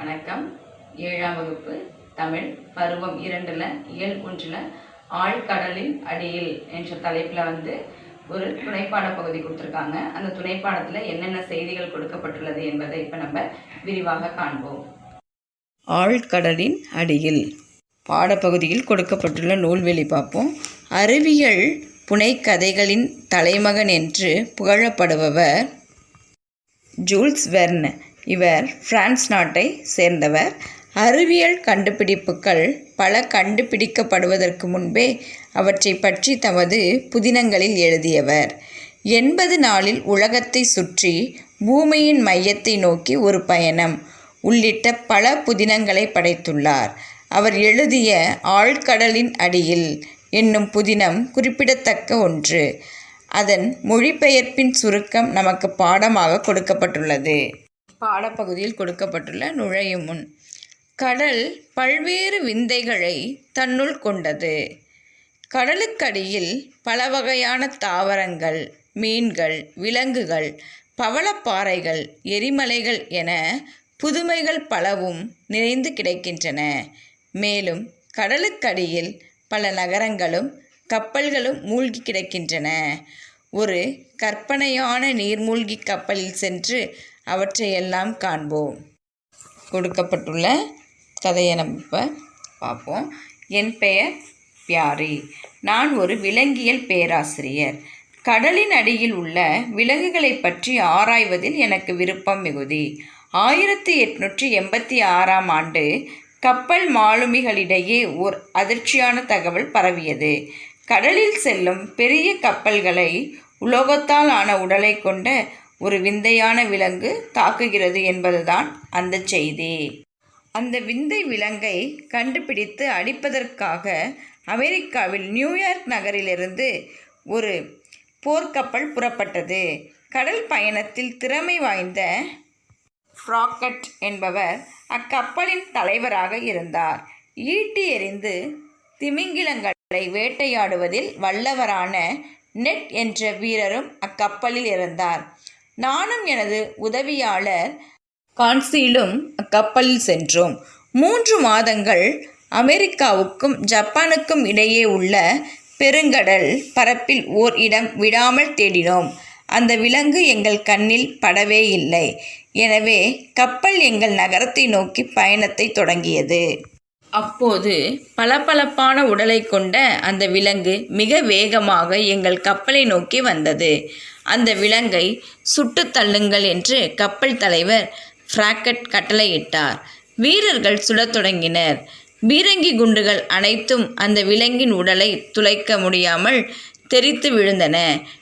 வணக்கம். ஏழாம் வகுப்பு தமிழ் பருவம் இரண்டில் இயல் ஒன்றில் ஆழ்கடலின் அடியில் என்ற தலைப்பில் வந்து ஒரு துணைப்பாட பகுதி கொடுத்துருக்காங்க. அந்த துணைப்பாடத்தில் என்னென்ன செய்திகள் கொடுக்கப்பட்டுள்ளது என்பதை இப்போ நம்ம விரிவாக காண்போம். ஆழ்கடலின் அடியில் பாடப்பகுதியில் கொடுக்கப்பட்டுள்ள நூல்வெளி பார்ப்போம். அறிவியல் புனைக்கதைகளின் தலைமகன் என்று புகழப்படுபவர் ஜூல்ஸ் வெர்ன். இவர் பிரான்ஸ் நாட்டை சேர்ந்தவர். அறிவியல் கண்டுபிடிப்புகள் பல கண்டுபிடிக்கப்படுவதற்கு முன்பே அவற்றை பற்றி தமது புதினங்களில் எழுதியவர். எண்பது நாளில் உலகத்தை சுற்றி பூமியின் மையத்தை நோக்கி ஒரு பயணம் உள்ளிட்ட பல புதினங்களை படைத்துள்ளார். அவர் எழுதிய ஆழ்கடலின் அடியில் என்னும் புதினம் குறிப்பிடத்தக்க ஒன்று. அதன் மொழிபெயர்ப்பின் சுருக்கம் நமக்கு பாடமாக கொடுக்கப்பட்டுள்ளது. பாடப்பகுதியில் கொடுக்கப்பட்டுள்ள நுழையும் முன். கடல் பல்வேறு விந்தைகளை தன்னுள் கொண்டது. கடலுக்கடியில் பல வகையான தாவரங்கள் மீன்கள் விலங்குகள் பவளப்பாறைகள் எரிமலைகள் என புதுமைகள் பலவும் நிறைந்து கிடைக்கின்றன. மேலும் கடலுக்கடியில் பல நகரங்களும் கப்பல்களும் மூழ்கி கிடக்கின்றன. ஒரு கற்பனையான நீர்மூழ்கி கப்பலில் சென்று அவற்றையெல்லாம் காண்போம். கொடுக்கப்பட்டுள்ள கதையை நம்ம இப்போ பார்ப்போம். என் பெயர் பியாரி. நான் ஒரு விலங்கியல் பேராசிரியர். கடலின் அடியில் உள்ள விலங்குகளை பற்றி ஆராய்வதில் எனக்கு விருப்பம் மிகுதி. ஆயிரத்தி எட்நூற்றி எண்பத்தி ஆறாம் ஆண்டு கப்பல் மாலுமிகளிடையே ஓர் அதிர்ச்சியான தகவல் பரவியது. கடலில் செல்லும் பெரிய கப்பல்களை உலோகத்தால் ஆன உடலை கொண்ட ஒரு விந்தையான விலங்கு தாக்குகிறது என்பதுதான் அந்த செய்தி. அந்த விந்தை விலங்கை கண்டுபிடித்து அடிப்பதற்காக அமெரிக்காவில் நியூயார்க் நகரிலிருந்து ஒரு போர்க்கப்பல் புறப்பட்டது. கடல் பயணத்தில் திறமை வாய்ந்த ஃப்ராக்கட் என்பவர் அக்கப்பலின் தலைவராக இருந்தார். ஈட்டி எறிந்து திமிங்கிலங்களை வேட்டையாடுவதில் வல்லவரான நெட் என்ற வீரரும் அக்கப்பலில் இருந்தார். நானும் எனது உதவியாளர் கான்சியிலும் அக்கப்பலில் சென்றோம். மூன்று மாதங்கள் அமெரிக்காவுக்கும் ஜப்பானுக்கும் இடையே உள்ள பெருங்கடல் பரப்பில் ஓர் இடம் விடாமல் தேடினோம். அந்த விலங்கு எங்கள் கண்ணில் படவே இல்லை. எனவே கப்பல் எங்கள் நகரத்தை நோக்கி பயணத்தை தொடங்கியது. அப்போது பளபளப்பான உடலை கொண்ட அந்த விலங்கு மிக வேகமாக எங்கள் கப்பலை நோக்கி வந்தது. அந்த விலங்கை சுட்டு தள்ளுங்கள் என்று கப்பல் தலைவர் ஃப்ராக்கட் கட்டளையிட்டார். வீரர்கள் சுடத் தொடங்கினர். பீரங்கி குண்டுகள் அனைத்தும் அந்த விலங்கின் உடலை துளைக்க முடியாமல் தெரித்து விழுந்தன.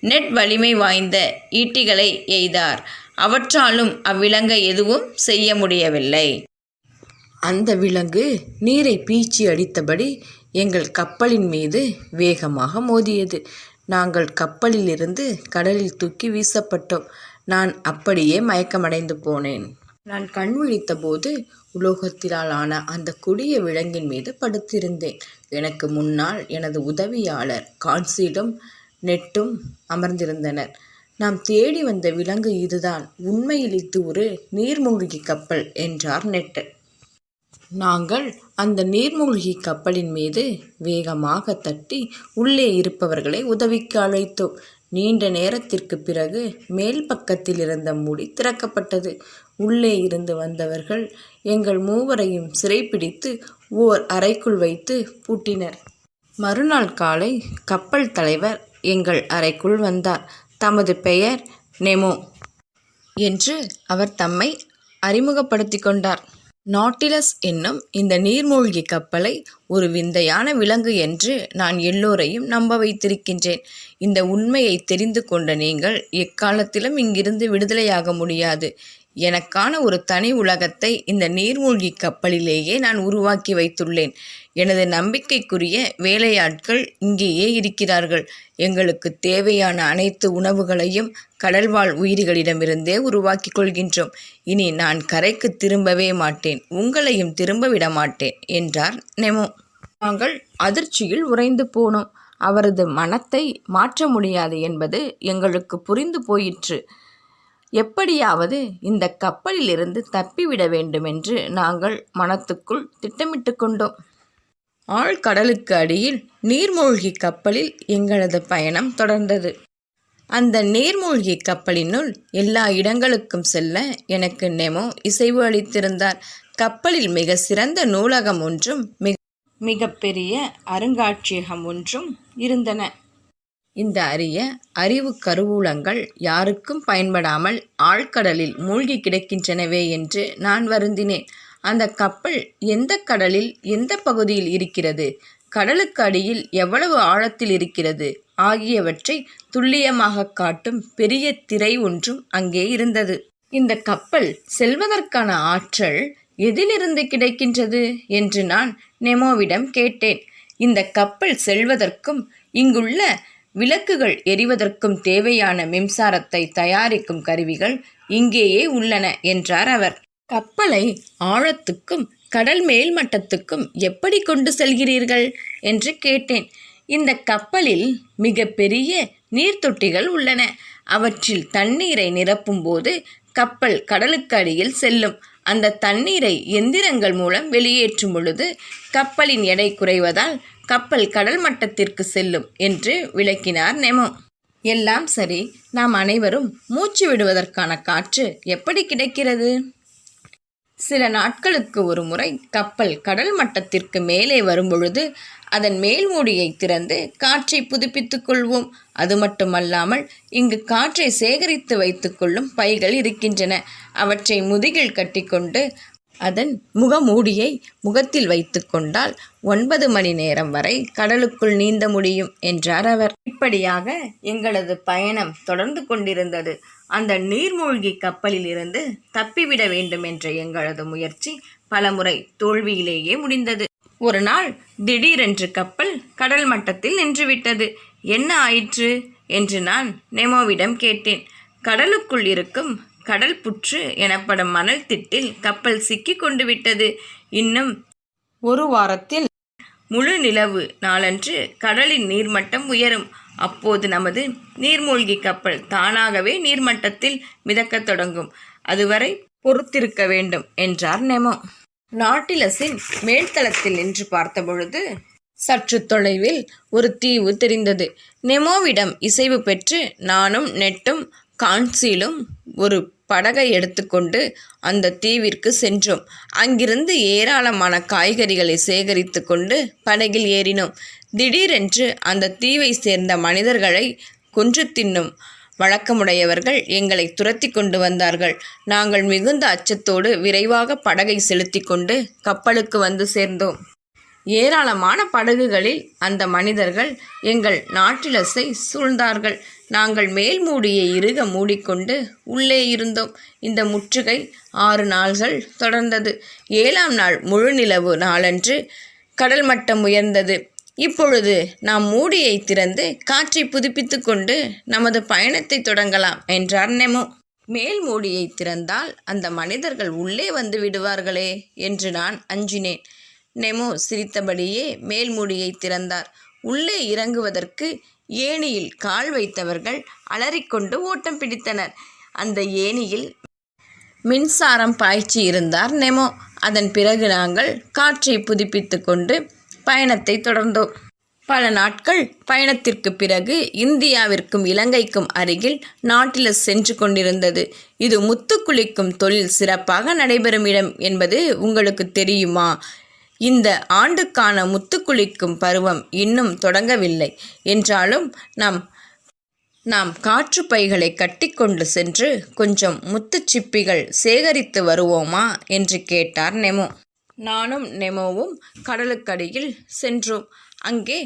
நெட் வலிமை வாய்ந்த ஈட்டிகளை எய்தார். அவற்றாலும் அவ்விலங்கை எதுவும் செய்ய முடியவில்லை. அந்த விலங்கு நீரை பீச்சி அடித்தபடி எங்கள் கப்பலின் மீது வேகமாக மோதியது. நாங்கள் கப்பலிலிருந்து கடலில் தூக்கி வீசப்பட்டோம். நான் அப்படியே மயக்கமடைந்து போனேன். நான் கண் விழித்தபோது உலோகத்தினால் ஆன அந்த கொடிய விலங்கின் மீது படுத்திருந்தேன். எனக்கு முன்னால் எனது உதவியாளர் கான்சீடும் நெட்டும் அமர்ந்திருந்தனர். நாம் தேடி வந்த விலங்கு இதுதான். உண்மையில் இது ஒரு நீர்மூழ்கி கப்பல் என்றார் நெட்டு நாங்கள் அந்த நீர்மூழ்கி கப்பலின் மீது வேகமாக தட்டி உள்ளே இருப்பவர்களை உதவிக்கு அழைத்தோம். நீண்ட நேரத்திற்கு பிறகு மேல் பக்கத்தில் இருந்த மூடி திறக்கப்பட்டது. உள்ளே இருந்து வந்தவர்கள் எங்கள் மூவரையும் சிறைப்பிடித்து ஓர் அறைக்குள் வைத்து பூட்டினர். மறுநாள் காலை கப்பல் தலைவர் எங்கள் அறைக்குள் வந்தார். தமது பெயர் நெமோ என்று அவர் தம்மை அறிமுகப்படுத்திக் கொண்டார். நாட்டிலஸ் என்னும் இந்த நீர்மூழ்கி கப்பலை ஒரு விந்தையான விலங்கு என்று நான் எல்லோரையும் நம்ப வைத்திருக்கின்றேன். இந்த உண்மையை தெரிந்து கொண்ட நீங்கள் எக்காலத்திலும் இங்கிருந்து விடுதலையாக முடியாது. எனக்கான ஒரு தனி உலகத்தை இந்த நீர்மூழ்கி கப்பலிலேயே நான் உருவாக்கி வைத்துள்ளேன். எனது நம்பிக்கைக்குரிய வேலையாட்கள் இங்கேயே இருக்கிறார்கள். எங்களுக்கு தேவையான அனைத்து உணவுகளையும் கடல்வாழ் உயிரிகளிடமிருந்தே உருவாக்கிக் கொள்கின்றோம். இனி நான் கரைக்கு திரும்பவே மாட்டேன். உங்களையும் திரும்ப விட மாட்டேன் என்றார் நெமோ. நாங்கள் அதிர்ச்சியில் உறைந்து போனோம். அவரது மனத்தை மாற்ற முடியாது என்பது எங்களுக்கு புரிந்து போயிற்று. எப்படியாவது இந்த கப்பலிலிருந்து தப்பிவிட வேண்டுமென்று நாங்கள் மனத்துக்குள் திட்டமிட்டு கொண்டோம். ஆழ்கடலுக்கு அடியில் நீர்மூழ்கி கப்பலில் எங்களது பயணம் தொடர்ந்தது. அந்த நீர்மூழ்கி கப்பலினுள் எல்லா இடங்களுக்கும் செல்ல எனக்கு நெமோ இசைவு அளித்திருந்தார். கப்பலில் மிக சிறந்த நூலகம் ஒன்றும் மிக மிகப்பெரிய அருங்காட்சியகம் ஒன்றும் இருந்தன. இந்த அரிய அறிவு கருவூலங்கள் யாருக்கும் பயன்படாமல் ஆழ்கடலில் மூழ்கி கிடக்கின்றனவே என்று நான் வருந்தினேன். அந்த கப்பல் எந்த கடலில் எந்த பகுதியில் இருக்கிறது? கடலுக்கு அடியில் எவ்வளவு ஆழத்தில் இருக்கிறது? ஆகியவற்றை துல்லியமாக காட்டும் பெரிய திரை ஒன்றும் அங்கே இருந்தது. இந்த கப்பல் செல்வதற்கான ஆற்றல் எதிலிருந்து கிடைக்கின்றது என்று நான் நெமோவிடம் கேட்டேன். இந்த கப்பல் செல்வதற்கும் இங்குள்ள விளக்குகள் எரிவதற்கும் தேவையான மின்சாரத்தை தயாரிக்கும் கருவிகள் இங்கேயே உள்ளன என்றார் அவர். கப்பலை ஆழத்துக்கும் கடல் மேல் மட்டத்துக்கும் எப்படி கொண்டு செல்கிறீர்கள்? என்று கேட்டேன். இந்த கப்பலில் மிக பெரிய நீர்த்தொட்டிகள் உள்ளன. அவற்றில் தண்ணீரை நிரப்பும்போது கப்பல் கடலுக்கு அடியில் செல்லும். அந்த தண்ணீரை எந்திரங்கள் மூலம் வெளியேற்றும் பொழுது கப்பலின் எடை குறைவதால் கப்பல் கடல் மட்டத்திற்கு செல்லும் என்று விளக்கினார் நெமோ. எல்லாம் சரி நாம் அனைவரும் மூச்சு விடுவதற்கான காற்று எப்படி கிடைக்கிறது? சில நாட்களுக்கு ஒரு முறை கப்பல் கடல் மட்டத்திற்கு மேலே வரும்பொழுது அதன் மேல்மூடியை திறந்து காற்றை புதுப்பித்துக் கொள்வோம். அது மட்டுமல்லாமல் இங்கு காற்றை சேகரித்து வைத்துக்கொள்ளும் பைகள் இருக்கின்றன. அவற்றை முதுகில் கட்டிக்கொண்டு அதன் முகமூடியை முகத்தில் வைத்து கொண்டால் ஒன்பது மணி நேரம் வரை கடலுக்குள் நீந்த முடியும் என்றார் அவர். இப்படியாக எங்களது பயணம் தொடர்ந்து கொண்டிருந்தது. அந்த நீர்மூழ்கி கப்பலில் இருந்து தப்பிவிட வேண்டும் என்ற எங்களது முயற்சி பலமுறை தோல்வியிலேயே முடிந்தது. ஒரு நாள் திடீரென்று கப்பல் கடல் மட்டத்தில் நின்றுவிட்டது. என்ன ஆயிற்று? என்று நான் நெமோவிடம் கேட்டேன். கடலுக்குள் இருக்கும் கடல் புற்று எனப்படும் மணல் திட்டில் கப்பல் சிக்கி கொண்டு விட்டது இன்னும் ஒரு வாரத்தில் முழு நிலவு நாளன்று கடலின் நீர்மட்டம் உயரும். அப்போது நமது நீர்மூழ்கி கப்பல் தானாகவே நீர்மட்டத்தில் மிதக்கத் தொடங்கும். அதுவரை பொறுத்திருக்க வேண்டும் என்றார் நெமோ. நாட்டிலஸின் மேல்தளத்தில் நின்று பார்த்தபொழுது சற்று தொலைவில் ஒரு தீவு தெரிந்தது. நெமோவிடம் இசைவு பெற்று நானும் நெட்டும் கான்சிலும் ஒரு படகை எடுத்துக்கொண்டு அந்த தீவிற்கு சென்றோம். அங்கிருந்து ஏராளமான காய்கறிகளை சேகரித்து கொண்டு படகில் ஏறினோம். திடீரென்று அந்த தீவை சேர்ந்த மனிதர்களை கொன்று தின்னும் வழக்கமுடையவர்கள் எங்களை துரத்தி கொண்டு வந்தார்கள். நாங்கள் மிகுந்த அச்சத்தோடு விரைவாக படகை செலுத்தி கொண்டு கப்பலுக்கு வந்து சேர்ந்தோம். ஏராளமான படகுகளில் அந்த மனிதர்கள் எங்கள் நாட்டிலஸை சூழ்ந்தார்கள். நாங்கள் மேல் மூடியை இறுக மூடிக்கொண்டு உள்ளே இருந்தோம். இந்த முற்றுகை ஆறு நாள்கள் தொடர்ந்தது. ஏழாம் நாள் முழுநிலவு நாளன்று கடல் மட்டம் உயர்ந்தது. இப்பொழுது நாம் மூடியை திறந்து காற்றை புதுப்பித்து கொண்டு நமது பயணத்தை தொடங்கலாம் என்றார் நெமோ. மேல் மூடியை திறந்தால் அந்த மனிதர்கள் உள்ளே வந்து விடுவார்களே என்று நான் அஞ்சினேன். நெமோ சிரித்தபடியே மேல்மூடியை திறந்தார். உள்ளே இறங்குவதற்கு ஏணியில் கால் வைத்தவர்கள் அலறிக்கொண்டு ஓட்டம் பிடித்தனர். அந்த ஏணியில் மின்சாரம் பாய்ச்சி இருந்தார் நெமோ. அதன் பிறகு நாங்கள் காற்றை புதுப்பித்து கொண்டு பயணத்தை தொடர்ந்தோம். பல நாட்கள் பயணத்திற்கு பிறகு இந்தியாவிற்கும் இலங்கைக்கும் அருகில் நாட்டிலஸ் சென்று கொண்டிருந்தது. இது முத்து குளிக்கும் தொழில் சிறப்பாக நடைபெறும் இடம் என்பது உங்களுக்கு தெரியுமா? இந்த ஆண்டுக்கான முத்து குளிக்கும் பருவம் இன்னும் தொடங்கவில்லை. என்றாலும் நாம் நாம் காற்று பைகளை கட்டிக்கொண்டு சென்று கொஞ்சம் முத்து சிப்பிகள் சேகரித்து வருவோமா? என்று கேட்டார் நெமோ. நானும் நெமோவும் கடலுக்கடியில் சென்றோம். அங்கே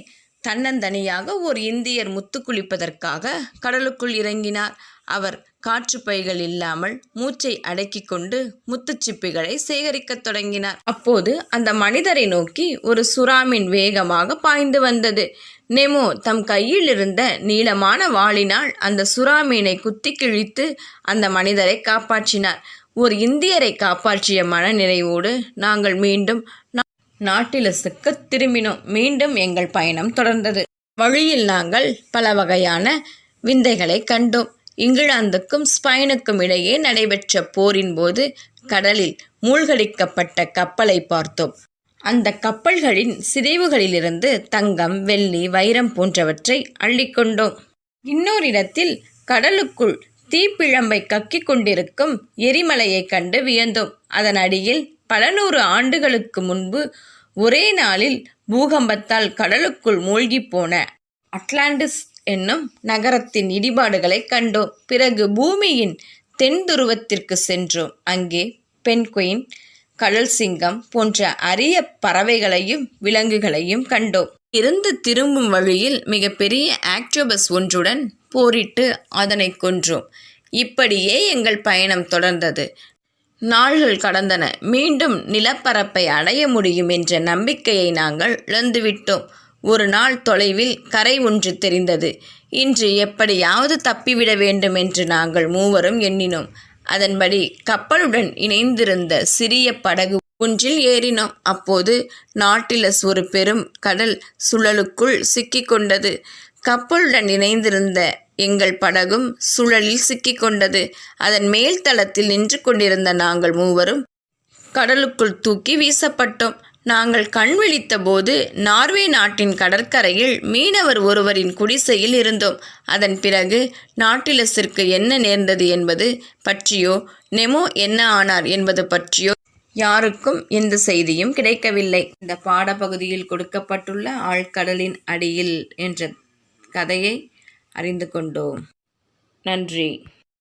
தன்னந்தனியாக ஒரு இந்தியர் முத்து குளிப்பதற்காக கடலுக்குள் இறங்கினார். அவர் காற்று பைகள் இல்லாமல் மூச்சை அடக்கிக் கொண்டு முத்துச்சிப்பிகளை சேகரிக்கத் தொடங்கினார். அப்போது அந்த மனிதரை நோக்கி ஒரு சுறாமின் வேகமாக பாய்ந்து வந்தது. நெமோ தம் கையில் இருந்த நீளமான வாளினால் அந்த சுறாமீனை குத்தி கிழித்து அந்த மனிதரை காப்பாற்றினார். ஒரு இந்தியரை காப்பாற்றிய மனநிறைவோடு நாங்கள் மீண்டும் நா- நாட்டிலசுக்கு திரும்பினோம். மீண்டும் எங்கள் பயணம் தொடர்ந்தது. வழியில் நாங்கள் பல வகையான விந்தைகளை கண்டோம். இங்கிலாந்துக்கும் ஸ்பெயினுக்கும் இடையே நடைபெற்ற போரின் போது கடலில் மூழ்கடிக்கப்பட்ட கப்பலை பார்த்தோம். அந்த கப்பல்களின் சிதைவுகளிலிருந்து தங்கம் வெள்ளி வைரம் போன்றவற்றை அள்ளிக்கொண்டோம் இன்னொரு இடத்தில் கடலுக்குள் தீப்பிழம்பை கக்கிக் கொண்டிருக்கும் எரிமலையைக் கண்டு வியந்தோம். அதன் அடியில் பல நூறு ஆண்டுகளுக்கு முன்பு ஒரே நாளில் பூகம்பத்தால் கடலுக்குள் மூழ்கி போன அட்லாண்டிஸ் என்னும் நகரத்தின் இடிபாடுகளைக் கண்டோம். பிறகு பூமியின் தென் துருவத்திற்கு சென்றோம். அங்கே பென்குயின் கடல் சிங்கம் போன்ற அரிய பறவைகளையும் விலங்குகளையும் கண்டோம். இருந்து திரும்பும் வழியில் மிகப்பெரிய ஆக்டோபஸ் ஒன்றுடன் போரிட்டு அதனை கொன்றோம். இப்படியே எங்கள் பயணம் தொடர்ந்தது. நாள்கள் கடந்தன. மீண்டும் நிலப்பரப்பை அடைய முடியும் என்ற நம்பிக்கையை நாங்கள் இழந்துவிட்டோம். ஒரு நாள் தொலைவில் கரை ஒன்று தெரிந்தது. இன்று எப்படியாவது தப்பிவிட வேண்டும் என்று நாங்கள் மூவரும் எண்ணினோம். அதன்படி கப்பலுடன் இணைந்திருந்த சிறிய படகு ஒன்றில் ஏறினோம். அப்போது நாட்டிலஸ் ஒரு பெரும் கடல் சுழலுக்குள் சிக்கிக்கொண்டது கப்பலுடன் இணைந்திருந்த எங்கள் படகும் சுழலில் சிக்கிக்கொண்டது அதன் மேல் தளத்தில் நின்று கொண்டிருந்த நாங்கள் மூவரும் கடலுக்குள் தூக்கி வீசப்பட்டோம். நாங்கள் கண் விழித்தபோது நார்வே நாட்டின் கடற்கரையில் மீனவர் ஒருவரின் குடிசையில் இருந்தோம். அதன் பிறகு நாட்டிலஸிற்கு என்ன நேர்ந்தது என்பது பற்றியோ நெமோ என்ன ஆனார் என்பது பற்றியோ யாருக்கும் எந்த செய்தியும் கிடைக்கவில்லை. இந்த பாடப்பகுதியில் கொடுக்கப்பட்டுள்ள ஆழ்கடலின் அடியில் என்ற கதையை அறிந்து கொண்டோம். நன்றி.